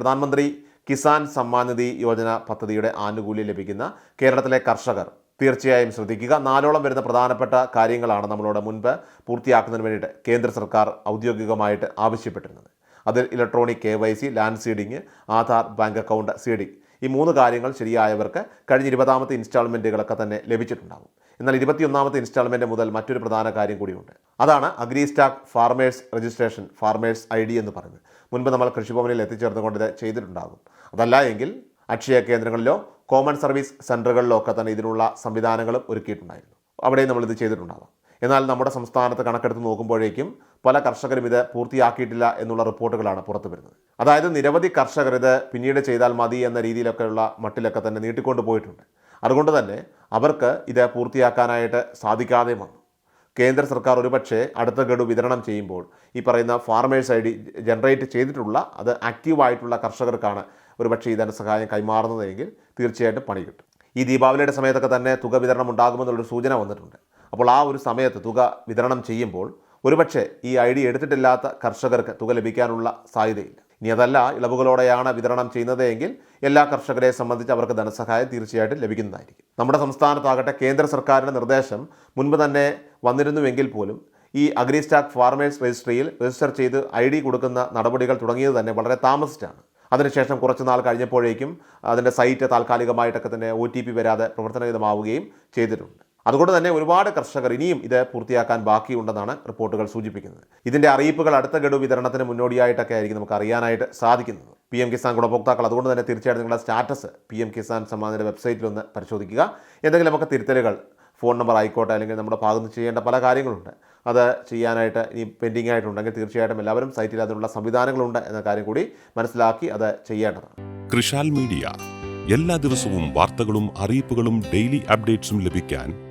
പ്രധാനമന്ത്രി കിസാൻ സമ്മാൻ നിധി യോജന പദ്ധതിയുടെ ആനുകൂല്യം ലഭിക്കുന്ന കേരളത്തിലെ കർഷകർ തീർച്ചയായും ശ്രദ്ധിക്കുക. നാലോളം വരുന്ന പ്രധാനപ്പെട്ട കാര്യങ്ങളാണ് നമ്മളോട് മുൻപ് പൂർത്തിയാക്കുന്നതിന് വേണ്ടിയിട്ട് കേന്ദ്ര സർക്കാർ ഔദ്യോഗികമായിട്ട് ആവശ്യപ്പെട്ടിരുന്നത്. അതിൽ electronic K Y C land seeding Aadhaar bank account seeding ഈ മൂന്ന് കാര്യങ്ങൾ ശരിയായവർക്ക് കഴിഞ്ഞ ഇരുപതാമത്തെ ഇൻസ്റ്റാൾമെന്റുകളൊക്കെ തന്നെ ലഭിച്ചിട്ടുണ്ടാകും. എന്നാൽ ഇരുപത്തിയൊന്നാമത്തെ ഇൻസ്റ്റാൾമെന്റ് മുതൽ മറ്റൊരു പ്രധാന കാര്യം കൂടിയുണ്ട്. അതാണ് agri stack farmers registration farmers I D എന്ന് പറയുന്നത്. മുൻപ് നമ്മൾ കൃഷിഭവനിൽ എത്തിച്ചേർന്നുകൊണ്ട് ഇത് ചെയ്തിട്ടുണ്ടാകും. അതല്ല എങ്കിൽ അക്ഷയ കേന്ദ്രങ്ങളിലോ കോമൺ സർവീസ് സെന്ററുകളിലോ ഒക്കെ തന്നെ ഇതിനുള്ള സംവിധാനങ്ങളും ഒരുക്കിയിട്ടുണ്ടായിരുന്നു. അവിടെയും നമ്മളിത് ചെയ്തിട്ടുണ്ടാകും എന്നാൽ നമ്മുടെ സംസ്ഥാനത്ത് കണക്കെടുത്ത് നോക്കുമ്പോഴേക്കും പല കർഷകരും ഇത് പൂർത്തിയാക്കിയിട്ടില്ല എന്നുള്ള റിപ്പോർട്ടുകളാണ് പുറത്തു വരുന്നത്. അതായത് നിരവധി കർഷകർ ഇത് പിന്നീട് ചെയ്താൽ മതി എന്ന രീതിയിലൊക്കെയുള്ള മട്ടിലൊക്കെ തന്നെ നീട്ടിക്കൊണ്ട് പോയിട്ടുണ്ട് അതുകൊണ്ട് തന്നെ അവർക്ക് ഇത് പൂർത്തിയാക്കാനായിട്ട് സാധിക്കാതെ വന്നു. കേന്ദ്ര സർക്കാർ ഒരുപക്ഷെ അടുത്ത ഗഡു വിതരണം ചെയ്യുമ്പോൾ ഈ പറയുന്ന ഫാർമേഴ്സ് ഐ ഡി ജനറേറ്റ് ചെയ്തിട്ടുള്ള അത് ആക്റ്റീവായിട്ടുള്ള കർഷകർക്കാണ് ഒരുപക്ഷെ ഈ ധനസഹായം കൈമാറുന്നതെങ്കിൽ തീർച്ചയായിട്ടും പണി കിട്ടും. ഈ ദീപാവലിയുടെ സമയത്തൊക്കെ തന്നെ തുക വിതരണം ഉണ്ടാകുമെന്നുള്ളൊരു സൂചന വന്നിട്ടുണ്ട്. അപ്പോൾ ആ ഒരു സമയത്ത് തുക വിതരണം ചെയ്യുമ്പോൾ ഒരുപക്ഷെ ഈ ഐ ഡി എടുത്തിട്ടില്ലാത്ത കർഷകർക്ക് തുക ലഭിക്കാനുള്ള സാധ്യതയില്ല. ഇനി അതല്ല ഇളവുകളോടെയാണ് വിതരണം ചെയ്യുന്നത് എങ്കിൽ എല്ലാ കർഷകരെ സംബന്ധിച്ച് അവർക്ക് ധനസഹായം തീർച്ചയായിട്ടും ലഭിക്കുന്നതായിരിക്കും. നമ്മുടെ സംസ്ഥാനത്താകട്ടെ കേന്ദ്ര സർക്കാരിന്റെ നിർദ്ദേശം മുൻപ് തന്നെ വന്നിരുന്നുവെങ്കിൽ പോലും ഈ അഗ്രി സ്റ്റാക്ക് ഫാർമേഴ്സ് രജിസ്ട്രിയിൽ രജിസ്റ്റർ ചെയ്ത് ഐ ഡി കൊടുക്കുന്ന നടപടികൾ തുടങ്ങിയത് തന്നെ വളരെ താമസിച്ചാണ്. അതിനുശേഷം കുറച്ച് നാൾ കഴിഞ്ഞപ്പോഴേക്കും അതിന്റെ സൈറ്റ് താൽക്കാലികമായിട്ടൊക്കെ തന്നെ ഒ ടി പി വരാതെ പ്രവർത്തനരഹിതമാവുകയും ചെയ്തിട്ടുണ്ട്. അതുകൊണ്ട് തന്നെ ഒരുപാട് കർഷകർ ഇനിയും ഇത് പൂർത്തിയാക്കാൻ ബാക്കിയുണ്ടെന്നാണ് റിപ്പോർട്ടുകൾ സൂചിപ്പിക്കുന്നത്. ഇതിന്റെ അറിയിപ്പുകൾ അടുത്ത ഗഡു വിതരണത്തിന് മുന്നോടിയായിട്ടൊക്കെ ആയിരിക്കും നമുക്ക് അറിയാനായിട്ട് സാധിക്കുന്നത്. പി എം കിസാൻ ഗുണഭോക്താക്കൾ അതുകൊണ്ട് തന്നെ തീർച്ചയായിട്ടും നിങ്ങളുടെ സ്റ്റാറ്റസ് പി എം കിസാൻ സമ്മാനിന്റെ വെബ്സൈറ്റിലൊന്ന് പരിശോധിക്കുക. എന്തെങ്കിലും നമുക്ക് തിരുത്തലുകൾ ഫോൺ നമ്പർ ആയിക്കോട്ടെ അല്ലെങ്കിൽ നമ്മുടെ ഭാഗത്ത് ചെയ്യേണ്ട പല കാര്യങ്ങളുണ്ട്. അത് ചെയ്യാനായിട്ട് ഇനി പെൻഡിങ് ആയിട്ടുണ്ടെങ്കിൽ തീർച്ചയായിട്ടും എല്ലാവരും സൈറ്റിൽ അതിനുള്ള സംവിധാനങ്ങളുണ്ട് എന്ന കാര്യം കൂടി മനസ്സിലാക്കി അത് ചെയ്യേണ്ടതാണ്. കൃഷാൽ മീഡിയ. എല്ലാ ദിവസവും വാർത്തകളും അറിയിപ്പുകളും ഡെയിലി അപ്ഡേറ്റ്സും ലഭിക്കാൻ